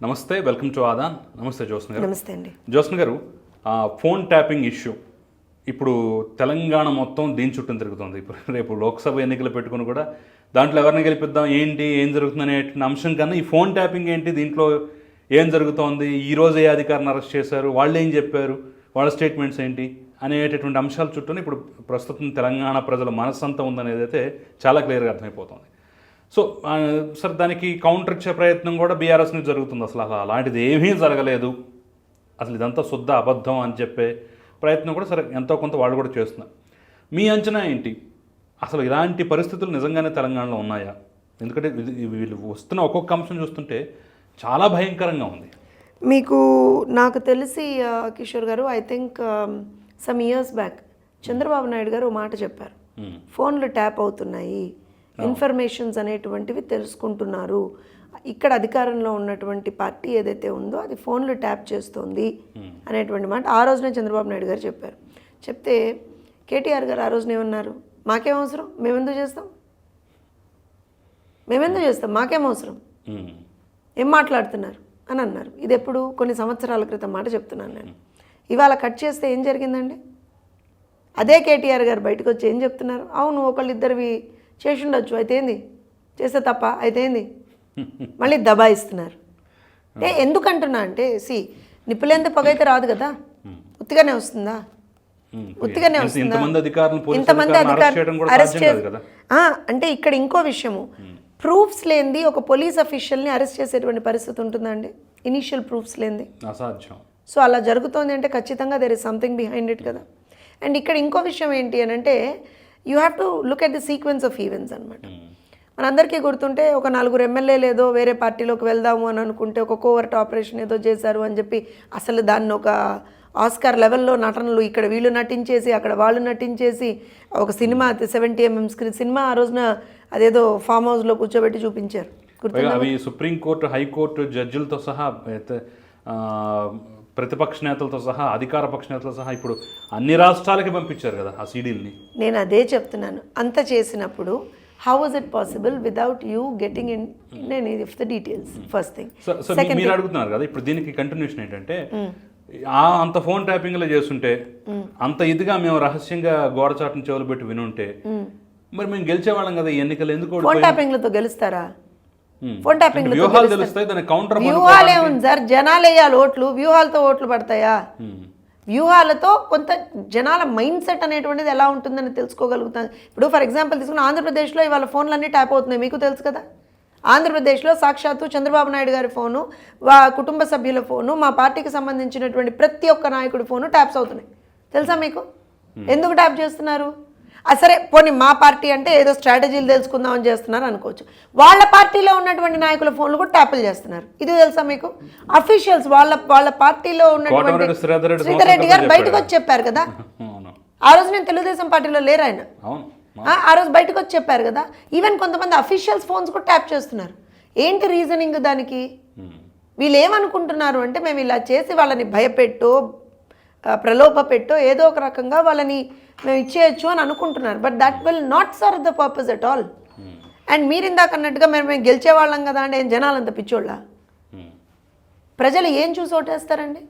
నమస్తే welcome to Aadan. నమస్తే జ్యోత్స్న గారు. నమస్తే అండి. జ్యోత్స్న గారు ఆ, ఫోన్ ట్యాపింగ్ ఇష్యూ. ఇప్పుడు తెలంగాణ మొత్తం దీని చుట్టూ తిరుగుతుంది. ఇప్పుడు రేపు లోక్సభ ఎన్నికలు పెట్టుకుని కూడా దాంట్లో ఎవరిని గెలిపిద్దాం ఏంటి ఏం జరుగుతుంది అనేటువంటి అంశం కన్నా ఈ ఫోన్ ట్యాపింగ్ ఏంటి దీంట్లో ఏం జరుగుతోంది ఈ రోజు ఏ అధికారిని అరెస్ట్ చేశారు వాళ్ళు ఏం చెప్పారు వాళ్ళ స్టేట్మెంట్స్ ఏంటి అనేటటువంటి అంశాల చుట్టూ ఇప్పుడు ప్రస్తుతం తెలంగాణ ప్రజల మనస్సంతా ఉందనేది అయితే చాలా క్లియర్గా అర్థమైపోతుంది. సో సార్ దానికి కౌంటర్ ఇచ్చే ప్రయత్నం కూడా బీఆర్ఎస్ నుంచి జరుగుతుంది అసలు. అసలు అలాంటిది ఏమీ జరగలేదు. అసలు ఇదంతా శుద్ధ అబద్ధం అని చెప్పే ప్రయత్నం కూడా సరే ఎంతో కొంత వాళ్ళు కూడా చేస్తున్నారు. మీ అంచనా ఏంటి? అసలు ఇలాంటి పరిస్థితులు నిజంగానే తెలంగాణలో ఉన్నాయా? ఎందుకంటే వీళ్ళు వస్తున్న ఒక్కొక్క అంశం చూస్తుంటే చాలా భయంకరంగా ఉంది. మీకు నాకు తెలిసి కిషోర్ గారు I think some years back Chandrababu Naidu గారు మాట చెప్పారు. మ్మ్. ఫోన్లు ట్యాప్ అవుతున్నాయి. ఇన్ఫర్మేషన్స్ అనేటువంటివి తెలుసుకుంటున్నారు. ఇక్కడ అధికారంలో ఉన్నటువంటి పార్టీ ఏదైతే ఉందో అది ఫోన్లు ట్యాప్ చేస్తుంది అనేటువంటి మాట ఆ రోజునే చంద్రబాబు నాయుడు గారు చెప్పారు. చెప్తే కేటీఆర్ గారు ఆ రోజున ఏమన్నారు మాకేం అవసరం? మేమెందుకు చేస్తాం? మేమెందుకు చేస్తాం? మాకేం అవసరం. ఏం మాట్లాడుతున్నారు? అని అన్నారు. ఇది ఎప్పుడు? కొన్ని సంవత్సరాల క్రితం మాట చెప్తున్నాను నేను. ఇవాళ కట్ చేస్తే ఏం జరిగిందండి? అదే కేటీఆర్ గారు బయటకు వచ్చి ఏం చెప్తున్నారు? అవును ఒకళ్ళిద్దరివి చేసి ఉండొచ్చు అయితే ఏంది? చేస్తే తప్ప? అయితే ఏంది? మళ్ళీ దబాయిస్తున్నారు అంటే ఎందుకంటున్నా అంటే సి నిప్పులేంత పొగైతే రాదు కదా? ఉత్తిగానే వస్తుందా. ఉత్తిగానే వస్తుందా? ఇంతమంది అధికారులు అరెస్ట్ అంటే ఇక్కడ ఇంకో విషయము. ప్రూఫ్స్ లేనిది ఒక పోలీస్ అఫీషియల్ని అరెస్ట్ చేసేటువంటి పరిస్థితి ఉంటుందా అండి? ఇనీషియల్ ప్రూఫ్స్ లేనిది. అసాధ్యం. సో అలా జరుగుతోంది అంటే ఖచ్చితంగా there is something behind it కదా? అండ్ ఇక్కడ ఇంకో విషయం ఏంటి అని అంటే you have to look at the sequence of events అనమాట మనందరికీ గుర్తుంటే ఒక నలుగురు ఎమ్మెల్యేలు ఏదో వేరే పార్టీలోకి వెళ్దాము అని అనుకుంటే ఒక కోవర్ట్ ఆపరేషన్ ఏదో చేశారు అని చెప్పి అసలు దాన్ని ఒక ఆస్కార్ లెవెల్లో నటనలు ఇక్కడ వీళ్ళు నటించేసి అక్కడ వాళ్ళు నటించేసి ఒక cinema seventy MM screen cinema ఆ రోజున అదేదో ఫామ్ హౌస్లో కూర్చోబెట్టి చూపించారు. అవి సుప్రీంకోర్టు హైకోర్టు జడ్జిలతో సహా ప్రతిపక్ష నేతలతో సహా అధికార పక్ష నేతలతో సహా ఇప్పుడు అన్ని రాష్ట్రాలకి పంపించారు కదా ఆ సీడీల్ని. నేను అదే చెప్తున్నాను. అంత చేసినప్పుడు how was it possible without you getting in నేను if the details first thing so మీరు అడుగుతున్నారు కదా ఇప్పుడు దీనికి కంటిన్యూషన్ ఏంటంటే ఆ అంత ఫోన్ ట్యాపింగ్లో చేస్తుంటే అంత ఇదిగా మేము రహస్యంగా గోడ చాటును చెవులు పెట్టి వినుంటే మరి మేము గెలిచేవాళ్ళం కదా ఈ ఎన్నికలు ఎందుకు ఫోన్? ట్యాపింగ్లతో గెలుస్తారా? Hmm. ఫోన్ ట్యాపింగ్లతో వ్యూహాలు ఉంది సార్? జనాలు వేయాలి ఓట్లు వ్యూహాలతో ఓట్లు పడతాయా? వ్యూహాలతో కొంత జనాల మైండ్ సెట్ అనేటువంటిది ఎలా ఉంటుందని తెలుసుకోగలుగుతాం. ఇప్పుడు ఫర్ ఎగ్జాంపుల్ తీసుకున్న ఆంధ్రప్రదేశ్లో ఇవాళ ఫోన్లన్నీ ట్యాప్ అవుతున్నాయి. మీకు తెలుసు కదా? ఆంధ్రప్రదేశ్లో సాక్షాత్తు చంద్రబాబు నాయుడు గారి ఫోను వా కుటుంబ సభ్యుల ఫోను మా పార్టీకి సంబంధించినటువంటి ప్రతి ఒక్క నాయకుడి ఫోను ట్యాప్స్ అవుతున్నాయి. తెలుసా మీకు? ఎందుకు ట్యాప్ చేస్తున్నారు? సరే పోనీ మా పార్టీ అంటే ఏదో స్ట్రాటజీలు తెలుసుకుందామని చేస్తున్నారు అనుకోవచ్చు. వాళ్ళ పార్టీలో ఉన్నటువంటి నాయకుల ఫోన్లు కూడా ట్యాపులు చేస్తున్నారు. ఇది తెలుసా మీకు? అఫీషియల్స్ వాళ్ళ వాళ్ళ పార్టీలో ఉన్నటువంటి శ్రీధర్ రెడ్డి గారు బయటకు వచ్చి చెప్పారు కదా? ఆ రోజు నేను తెలుగుదేశం పార్టీలో లేరు ఆయన. ఆ, ఆ రోజు బయటకు వచ్చి చెప్పారు కదా? ఈవెన్ కొంతమంది అఫీషియల్స్ ఫోన్స్ కూడా ట్యాప్ చేస్తున్నారు. ఏంటి రీజనింగ్ దానికి. వీళ్ళు ఏమనుకుంటున్నారు అంటే మేము ఇలా చేసి వాళ్ళని భయపెట్టో ప్రలోభ పెట్టో ఏదో ఒక రకంగా వాళ్ళని మేము ఇచ్చేయచ్చు అని అనుకుంటున్నారు. But that will not serve the purpose at all and మీరు ఇందాక అన్నట్టుగా మేము మేము గెలిచే వాళ్ళం కదా అంటే ఏం జనాలంత పిచ్చోళ్ళ? Hmm. ప్రజలు ఏం చూసి ఓటేస్తారండి?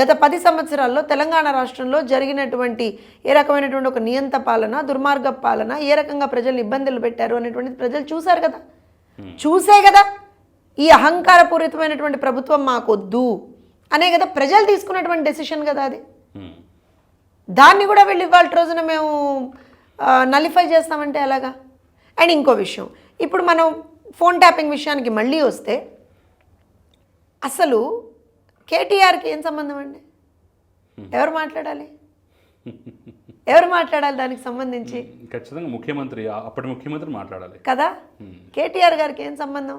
గత పది సంవత్సరాల్లో తెలంగాణ రాష్ట్రంలో జరిగినటువంటి ఏ రకమైనటువంటి ఒక నియంత పాలన దుర్మార్గ పాలన ఏ రకంగా ప్రజలు ఇబ్బందులు పెట్టారు అనేటువంటిది ప్రజలు చూశారు కదా? చూసే కదా? ఈ అహంకారపూరితమైనటువంటి ప్రభుత్వం మాకొద్దు. అనే కదా ప్రజలు తీసుకున్నటువంటి డెసిషన్ కదా అది. దాన్ని కూడా వెళ్ళి ఇవాళ రోజున మేము నలిఫై చేస్తామంటే ఎలాగా? అండ్ ఇంకో విషయం ఇప్పుడు మనం ఫోన్ ట్యాపింగ్ విషయానికి మళ్ళీ వస్తే అసలు కేటీఆర్కి ఏం సంబంధం అండి? ఎవరు మాట్లాడాలి? ఎవరు మాట్లాడాలి దానికి సంబంధించి? ఖచ్చితంగా ముఖ్యమంత్రి అప్పటి ముఖ్యమంత్రి మాట్లాడాలి. కదా? కేటీఆర్ గారికి ఏం సంబంధం?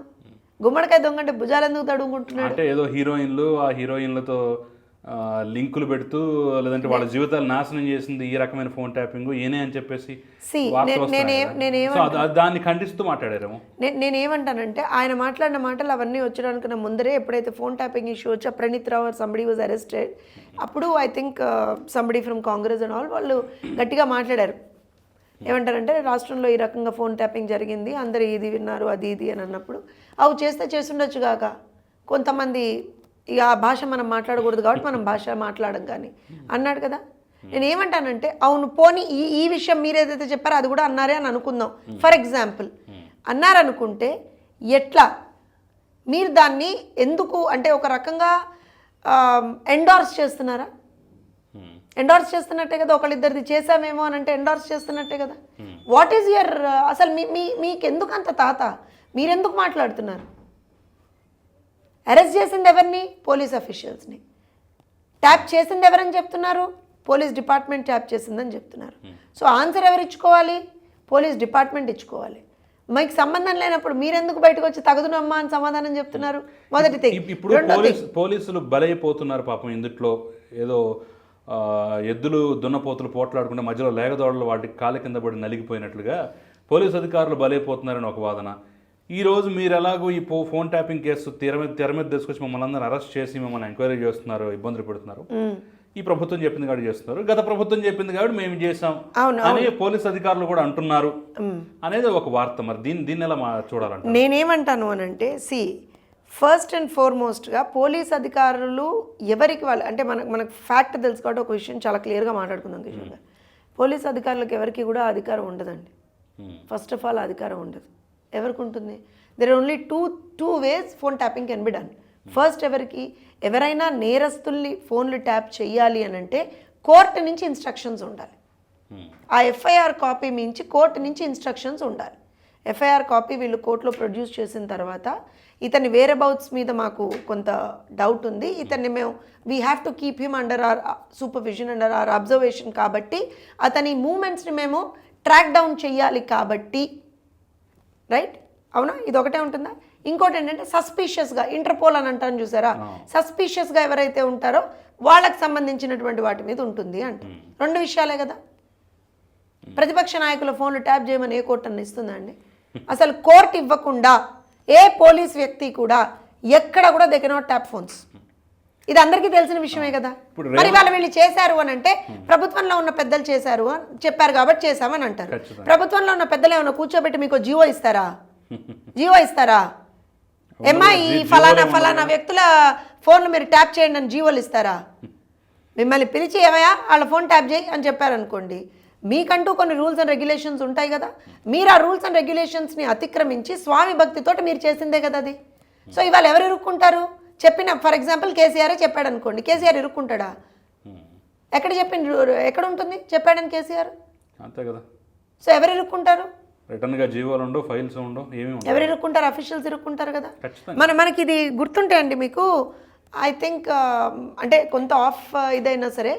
గుమ్మడికాయ దొంగ అంటే భుజాలు ఎందుకు తడుముకుంటున్నాడు? అంటే ఏదో హీరోయిన్లు ఆ హీరోయిన్లతో లింకులు పెడుతూ లేదంటే వాళ్ళ జీవితాలు నాశనం చేసింది ఈ రకమైన ఫోన్ ట్యాపింగ్ ఈయనే అని చెప్పేసి నే- దాన్ని ఖండిస్తూ మాట్లాడారేమో. నే- నేనేమంటానంటే ఆయన మాట్లాడిన మాటలు అవన్నీ వచ్చడానికి ముందరే ఎప్పుడైతే ఫోన్ ట్యాపింగ్ ఇష్యూ వచ్చా Praneeth Rao somebody was arrested అప్పుడు I think somebody from Congress and all వాళ్ళు గట్టిగా మాట్లాడారు. ఏమంటారంటే రాష్ట్రంలో ఈ రకంగా ఫోన్ ట్యాపింగ్ జరిగింది అందరు ఇది విన్నారు అది ఇది అని అన్నప్పుడు అవి చేస్తే చేస్తుండొచ్చు కాక కొంతమంది ఇక ఆ భాష మనం మాట్లాడకూడదు కాబట్టి మనం భాష మాట్లాడడం కానీ. అన్నాడు కదా? నేను ఏమంటానంటే అవును పోనీ ఈ ఈ విషయం మీరు ఏదైతే చెప్పారో అది కూడా అన్నారే అని అనుకుందాం. ఫర్ ఎగ్జాంపుల్ అన్నారనుకుంటే ఎట్లా? మీరు దాన్ని ఎందుకు అంటే ఒక రకంగా ఎండార్స్ చేస్తున్నారా? ఎండార్స్ చేస్తున్నట్టే కదా ఒకళ్ళిద్దరిది చేసామేమో అని అంటే ఎండార్స్ చేస్తున్నట్టే కదా. వాట్ ఈజ్ యువర్ అసలు మీ మీ మీకు ఎందుకు అంత తాత? మీరెందుకు మాట్లాడుతున్నారు? అరెస్ట్ చేసింది ఎవరిని? పోలీస్ అఫీషియల్స్ని ట్యాప్ చేసింది ఎవరని చెప్తున్నారు? పోలీస్ డిపార్ట్మెంట్ ట్యాప్ చేసిందని చెప్తున్నారు. సో ఆన్సర్ ఎవరు ఇచ్చుకోవాలి? పోలీస్ డిపార్ట్మెంట్ ఇచ్చుకోవాలి. మీకు సంబంధం లేనప్పుడు మీరెందుకు బయటకు వచ్చి తగుదునమ్మా అని సమాధానం చెప్తున్నారు? మొదటి thing. ఇప్- ఇప్పుడు పోలీసులు బలైపోతున్నారు పాపం ఇందుట్లో. ఏదో ఎద్దులు దున్నపోతులు పోట్లాడుకుంటే మధ్యలో లేగదోడలు వాటి కాళ్ళ కింద పడి నలిగిపోయినట్లుగా పోలీస్ అధికారులు బలైపోతున్నారని ఒక వాదన. ఈ రోజు మీరు ఎలాగో ఈ పో ఫోన్ ట్యాపింగ్ కేసు తెర మీద తెర మీద తీసుకొచ్చి మమ్మల్ని అందరూ అరెస్ట్ చేసి మమ్మల్ని ఎంక్వైరీ చేస్తున్నారు ఇబ్బందులు పెడుతున్నారు. ఈ ప్రభుత్వం చెప్పింది కాబట్టి చేస్తున్నారు. గత ప్రభుత్వం చెప్పింది కాబట్టి మేము చేసాం అని పోలీస్ అధికారులు కూడా అంటున్నారు. అనేది ఒక వార్త. మరి దీన్ని దీన్ని ఎలా మా- చూడాలంట నేనేమంటాను అని అంటే సి ఫస్ట్ అండ్ ఫార్మోస్ట్గా పోలీస్ అధికారులు ఎవరికి వాళ్ళు అంటే మనకు మనకు ఫ్యాక్ట్ తెలుసు కాబట్టి ఒక విషయం చాలా క్లియర్గా మాట్లాడుకుందాం కిషోర్ గారు. పోలీస్ అధికారులకు ఎవరికి కూడా అధికారం ఉండదండి. Hmm. ఫస్ట్ ఆఫ్ ఆల్ అధికారం ఉండదు. ఎవరికి ఉంటుంది? There only two two ways phone tapping can be done first ఎవరికి ఎవరైనా నేరస్తుల్ని ఫోన్లు ట్యాప్ చేయాలి అని అంటే కోర్టు నుంచి ఇన్స్ట్రక్షన్స్ ఉండాలి. Hmm. ఆ ఎఫ్ఐఆర్ కాపీ మించి కోర్టు నుంచి ఇన్స్ట్రక్షన్స్ ఉండాలి. ఎఫ్ఐఆర్ కాపీ వీళ్ళు కోర్టులో ప్రొడ్యూస్ చేసిన తర్వాత ఇతని వేరే బౌట్స్ మీద మాకు కొంత డౌట్ ఉంది. ఇతన్ని మేము we have to keep him under our supervision under our observation కాబట్టి అతని మూమెంట్స్ని మేము ట్రాక్ డౌన్ చేయాలి కాబట్టి రైట్ అవునా? ఇది ఒకటే ఉంటుందా? ఇంకోటి ఏంటంటే సస్పీషియస్గా ఇంటర్పోల్ అని అంటాను చూసారా? సస్పీషియస్గా ఎవరైతే ఉంటారో వాళ్ళకి సంబంధించినటువంటి వాటి మీద ఉంటుంది అంట. రెండు విషయాలే కదా? ప్రతిపక్ష నాయకుల ఫోన్లు ట్యాప్ చేయమని ఏ కోర్టు అన్న ఇస్తుందా అండి? అసలు కోర్టు ఇవ్వకుండా ఏ పోలీస్ వ్యక్తి కూడా ఎక్కడ కూడా దే కెనాట్ ట్యాప్ ఫోన్స్ ఇది అందరికీ తెలిసిన విషయమే కదా. మరి వాళ్ళు వీళ్ళు చేశారు అని అంటే ప్రభుత్వంలో ఉన్న పెద్దలు చేశారు అని చెప్పారు కాబట్టి చేశామని అంటారు. ప్రభుత్వంలో ఉన్న పెద్దలు ఏమైనా కూర్చోబెట్టి మీకు జీవో ఇస్తారా? జీవో ఇస్తారా? ఏమ్మా ఈ ఫలానా ఫలానా వ్యక్తుల ఫోన్లు మీరు ట్యాప్ చేయండి అని జీవోలు ఇస్తారా? మిమ్మల్ని పిలిచి ఏమయ్యా వాళ్ళ ఫోన్ ట్యాప్ చేయి అని చెప్పారనుకోండి మీకంటూ కొన్ని రూల్స్ అండ్ రెగ్యులేషన్స్ ఉంటాయి కదా. మీరు ఆ రూల్స్ అండ్ రెగ్యులేషన్స్ని అతిక్రమించి స్వామి భక్తితోటి మీరు చేసిందే కదా అది. సో ఇవాళ ఎవరు ఇరుక్కుంటారు? చెప్పిన ఫర్ ఎగ్జాంపుల్ కేసీఆరే చెప్పాడు అనుకోండి. కేసీఆర్ ఇరుక్కుంటాడా? ఎక్కడ చెప్పింది ఎక్కడ ఉంటుంది? చెప్పాడని కేసీఆర్? అంతే కదా. సో ఎవరు ఇరుక్కుంటారు? రిటర్న్గా జీవోలు ఉండవు ఫైల్స్ ఉండవు ఏమీ ఎవరు ఇరుక్కుంటారు? అఫీషియల్స్ ఇరుక్కుంటారు కదా. మన మనకి ఇది గుర్తుంటే అండి మీకు. ఐ థింక్ అంటే కొంత ఆఫ్ ఇదైనా సరే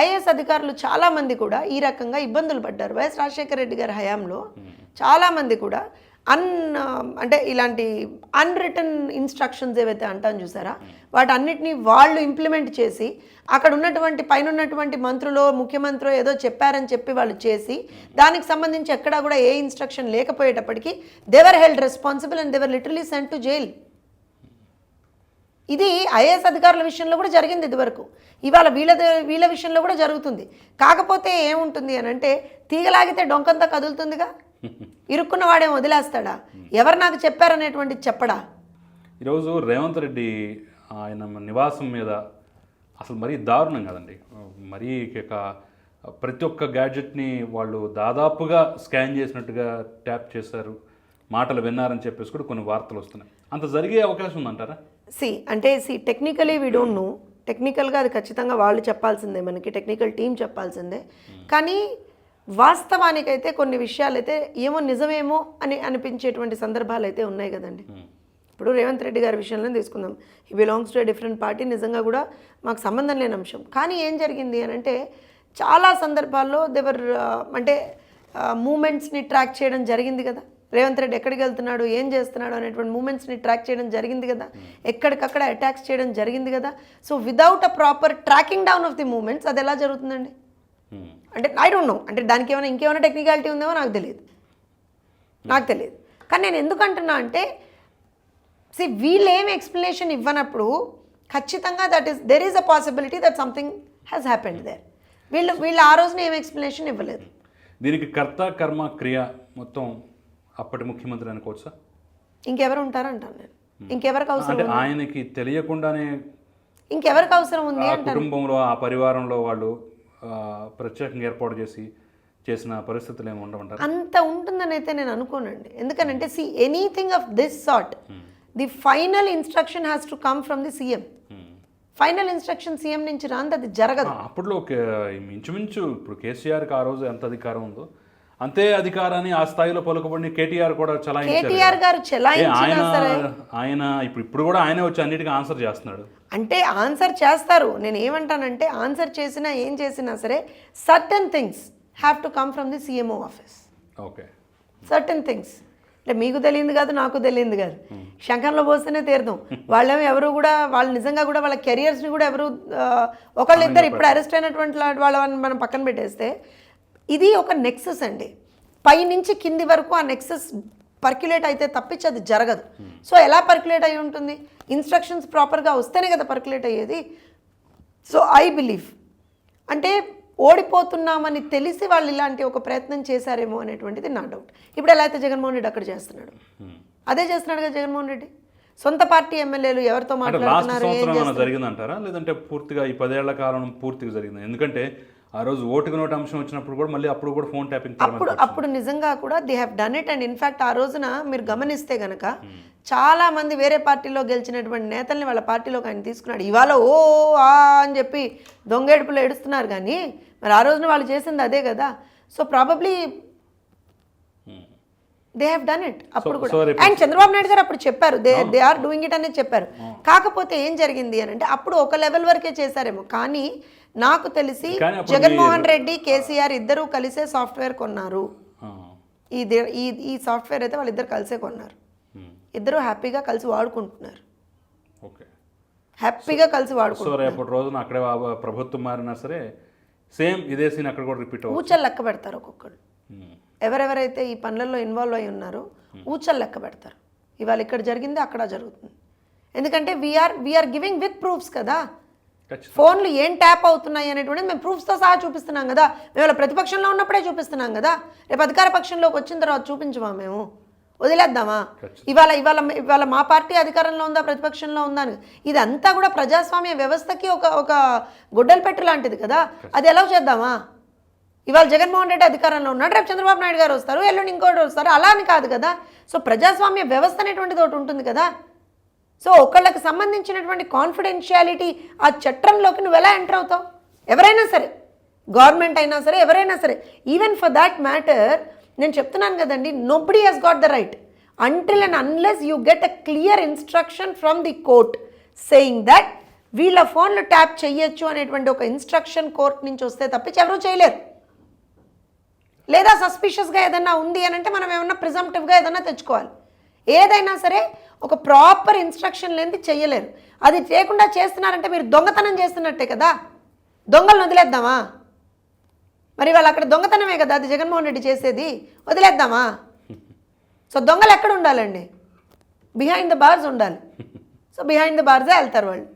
ఐఏఎస్ అధికారులు చాలామంది కూడా ఈ రకంగా ఇబ్బందులు పడ్డారు. వైఎస్ రాజశేఖర రెడ్డి గారి హయాంలో చాలామంది కూడా అన్ అంటే ఇలాంటి అన్రిటన్ ఇన్స్ట్రక్షన్స్ ఏవైతే అంటాను చూసారా వాటన్నిటిని వాళ్ళు ఇంప్లిమెంట్ చేసి అక్కడ ఉన్నటువంటి పైన ఉన్నటువంటి మంత్రులు ముఖ్యమంత్రి ఏదో చెప్పారని చెప్పి వాళ్ళు చేసి దానికి సంబంధించి ఎక్కడా కూడా ఏ instruction లేకపోయేటప్పటికీ they were held responsible and they were literally sent to jail ఇది ఐఏఎస్ అధికారుల విషయంలో కూడా జరిగింది ఇదివరకు. ఇవాళ వీళ్ళ వీళ్ళ విషయంలో కూడా జరుగుతుంది. కాకపోతే ఏముంటుంది అని అంటే తీగలాగితే డొంకంతా కదులుతుందిగా. ఇరుక్కున్న వాడేం వదిలేస్తాడా? ఎవరు నాకు చెప్పారనేటువంటి చెప్పడా? ఈరోజు రేవంత్ రెడ్డి ఆయన నివాసం మీద అసలు మరీ దారుణం కదండి. మరీ ఇక ప్రతి ఒక్క గ్యాడ్జెట్ని వాళ్ళు దాదాపుగా స్కాన్ చేసినట్టుగా ట్యాప్ చేశారు. మాటలు విన్నారని చెప్పేసి కూడా కొన్ని వార్తలు వస్తున్నాయి. అంత జరిగే అవకాశం ఉందంటారా? సి అంటే see technically we don't know టెక్నికల్గా అది ఖచ్చితంగా వాళ్ళు చెప్పాల్సిందే మనకి టెక్నికల్ టీం చెప్పాల్సిందే. కానీ వాస్తవానికైతే కొన్ని విషయాలు అయితే ఏమో నిజమేమో అని అనిపించేటువంటి సందర్భాలు అయితే ఉన్నాయి కదండి. ఇప్పుడు రేవంత్ రెడ్డి గారి విషయంలో తీసుకుందాం. ఈ బిలాంగ్స్ టు డిఫరెంట్ పార్టీ నిజంగా కూడా మాకు సంబంధం లేని అంశం. కానీ ఏం జరిగింది అని అంటే చాలా సందర్భాల్లో దేవర్ అంటే మూమెంట్స్ని ట్రాక్ చేయడం జరిగింది కదా. రేవంత్ రెడ్డి ఎక్కడికి వెళ్తున్నాడు? ఏం చేస్తున్నాడు? అనేటువంటి మూమెంట్స్ని ట్రాక్ చేయడం జరిగింది కదా. ఎక్కడికక్కడ అటాక్స్ చేయడం జరిగింది కదా. So without a proper tracking down of the movements అది ఎలా జరుగుతుందండి? Hmm. అంటే ఐ డోంట్ నో అంటే దానికి ఏమైనా ఇంకేమైనా టెక్నికాలిటీ ఉందేమో నాకు తెలియదు. నాకు తెలియదు. కానీ నేను ఎందుకు అంటున్నా అంటే సి వీళ్ళు ఎక్స్ప్లెనేషన్ ఇవ్వనప్పుడు ఖచ్చితంగా that is there is a possibility that something has happened there వీళ్ళు వీళ్ళు ఆ రోజున ఏం ఎక్స్ప్లెనేషన్ ఇవ్వలేదు. దీనికి కర్త కర్మ క్రియ మొత్తం అప్పటి ముఖ్యమంత్రి అనుకోవచ్చా ఇంకెవరు ఉంటారంటాను నేను. ఇంకెవరికి అవసరం అంటే ఆయనకి తెలియకుండానే ఇంకెవరికి అవసరం ఉంది ఆ కుటుంబంలో ఆ పరివారంలో వాళ్ళు ప్రత్యేకంగా ఏర్పాటు చేసి చేసిన పరిస్థితులు ఏమి ఉండమంటారు అంత ఉంటుందని అయితే నేను అనుకోనండి. ఎందుకనంటే see anything of this sort the final instruction has to come from the CM final instruction CM నుంచి రాంది అది జరగదు. అప్పట్లో ఇంచుమించు ఇప్పుడు కేసీఆర్కి ఆ రోజు ఎంత అధికారం ఉందో అంతే అధికారాన్ని ఆ స్థాయిలో పలుకుబడిన కేటీఆర్ కూడా కేటీఆర్ గారు ఆయన ఆయన ఇప్పుడు ఇప్పుడు కూడా ఆయనే వచ్చి అన్నిటికీ ఆన్సర్ చేస్తున్నాడు. అంటే ఆన్సర్ చేస్తారు. నేను ఏమంటానంటే ఆన్సర్ చేసినా ఏం చేసినా సరే certain things have to come from the CMO office. Okay. Certain things. అంటే మీకు తెలియదు కాదు నాకు తెలియదు కాదు. శంఖంలో పోస్తేనే తీర్థం వాళ్ళేమో ఎవరు కూడా వాళ్ళు నిజంగా కూడా వాళ్ళ కెరియర్స్ని కూడా ఎవరు ఒకళ్ళు ఇద్దరు ఇప్పుడు అరెస్ట్ అయినటువంటి వాళ్ళని మనం పక్కన పెట్టేస్తే ఇది ఒక నెక్సెస్ అండి. పై నుంచి కింది వరకు ఆ నెక్సెస్ పర్క్యులేట్ అయితే తప్పించి అది జరగదు. సో ఎలా పర్క్యులేట్ అయి ఉంటుంది? ఇన్స్ట్రక్షన్స్ ప్రాపర్గా వస్తేనే కదా పర్క్యులేట్ అయ్యేది. సో ఐ బిలీవ్ అంటే ఓడిపోతున్నామని తెలిసి వాళ్ళు ఇలాంటి ఒక ప్రయత్నం చేశారేమో అనేటువంటిది నా డౌట్ ఇప్పుడు ఎలా అయితే జగన్మోహన్ రెడ్డి అక్కడ చేస్తున్నాడు? అదే చేస్తున్నాడు కదా జగన్మోహన్ రెడ్డి. సొంత పార్టీ ఎమ్మెల్యేలు ఎవరితో మాట్లాడుతున్నారు జరిగిందంటారా? లేదంటే పూర్తిగా ఈ పదేళ్ళ కాలం పూర్తిగా జరిగింది? ఎందుకంటే ఆ రోజు ఓటుకు నోటు అంశం వచ్చినప్పుడు కూడా మళ్ళీ అప్పుడు కూడా ఫోన్ ట్యాపింగ్ అప్పుడు అప్పుడు నిజంగా కూడా they have done it and in fact ఆ రోజున మీరు గమనిస్తే గనక చాలా మంది వేరే పార్టీలో గెలిచినటువంటి నేతల్ని వాళ్ళ పార్టీలోకి ఆయన తీసుకున్నాడు. ఇవాళ ఓ ఆ అని చెప్పి దొంగేడుపులు ఏడుస్తున్నారు కానీ మరి ఆ రోజున వాళ్ళు చేసింది అదే కదా. So probably they have done it అప్పుడు కూడా. అండ్ చంద్రబాబు నాయుడు గారు అప్పుడు చెప్పారు. They they are doing it అనేది చెప్పారు. కాకపోతే ఏం జరిగింది అని అంటే అప్పుడు ఒక లెవెల్ వరకే చేశారేమో. కానీ నాకు తెలిసి జగన్మోహన్ రెడ్డి కేసీఆర్ ఇద్దరూ కలిసే సాఫ్ట్వేర్ కొన్నారు. ఈ దే- ఈ ఈ సాఫ్ట్వేర్ అయితే వాళ్ళిద్దరు కలిసే కొన్నారు. ఇద్దరు హ్యాపీగా కలిసి వాడుకుంటున్నారు. ఓకే. హ్యాపీగా కలిసి రేపటి రోజున అక్కడే ప్రభుత్వం మారినా సరే సేమ్ ఇదే సీన్ అక్కడ కూడా రిపీట్ ఊచలు లెక్క పెడతారు ఒక్కొక్కరు ఎవరెవరైతే ఈ పనులలో ఇన్వాల్వ్ అయి ఉన్నారో ఊచలు లెక్క పెడతారు. ఇవాళ ఇక్కడ జరిగింది అక్కడ జరుగుతుంది. ఎందుకంటే we are we are giving with proofs కదా. ఫోన్లు ఏం ట్యాప్ అవుతున్నాయి అనేటువంటిది మేము ప్రూఫ్స్తో సహా చూపిస్తున్నాం కదా. మేము వాళ్ళ ప్రతిపక్షంలో ఉన్నప్పుడే చూపిస్తున్నాం కదా. రేపు అధికార పక్షంలోకి వచ్చిన తర్వాత చూపించమా మేము? వదిలేద్దామా? ఇవాళ ఇవాళ ఇవాళ మా పార్టీ అధికారంలో ఉందా ప్రతిపక్షంలో ఉందా అని. ఇదంతా కూడా ప్రజాస్వామ్య వ్యవస్థకి ఒక ఒక గొడ్డలు పెట్టు లాంటిది కదా. అది ఎలా చేద్దామా? ఇవాళ జగన్మోహన్ రెడ్డి అధికారంలో ఉన్నాడు రేపు చంద్రబాబు నాయుడు గారు వస్తారు ఎల్లుండి ఇంకోటి వస్తారు అలా అని కాదు కదా. సో ప్రజాస్వామ్య వ్యవస్థ అనేటువంటిది ఒకటి ఉంటుంది కదా. సో ఒకళ్ళకి సంబంధించినటువంటి కాన్ఫిడెన్షియాలిటీ ఆ చట్టంలోకి నువ్వు ఎలా ఎంటర్ అవుతావు? ఎవరైనా సరే గవర్నమెంట్ అయినా సరే ఎవరైనా సరే ఈవెన్ ఫర్ దాట్ మ్యాటర్ నేను చెప్తున్నాను కదండి nobody he's got the right until and unless you get a clear instruction from the court saying that వీళ్ళ ఫోన్లు ట్యాప్ చేయొచ్చు అనేటువంటి ఒక ఇన్స్ట్రక్షన్ కోర్ట్ నుంచి వస్తే తప్పించి ఎవరూ చేయలేరు. లేదా సస్పిషియస్గా ఏదన్నా ఉంది అని అంటే మనం ఏమన్నా ప్రిజంప్టివ్గా ఏదన్నా తెచ్చుకోవాలి. ఏదైనా సరే ఒక ప్రాపర్ ఇన్స్ట్రక్షన్ లేనిది చెయ్యలేరు. అది చేయకుండా చేస్తున్నారంటే మీరు దొంగతనం చేస్తున్నట్టే కదా. దొంగలను వదిలేద్దామా? మరి వాళ్ళు అక్కడ దొంగతనమే కదా అది జగన్మోహన్ రెడ్డి చేసేది. వదిలేద్దామా? సో దొంగలు ఎక్కడ ఉండాలండి? బిహైండ్ ద బార్స్ ఉండాలి. సో బిహైండ్ ద బార్సే వెళ్తారు వాళ్ళు.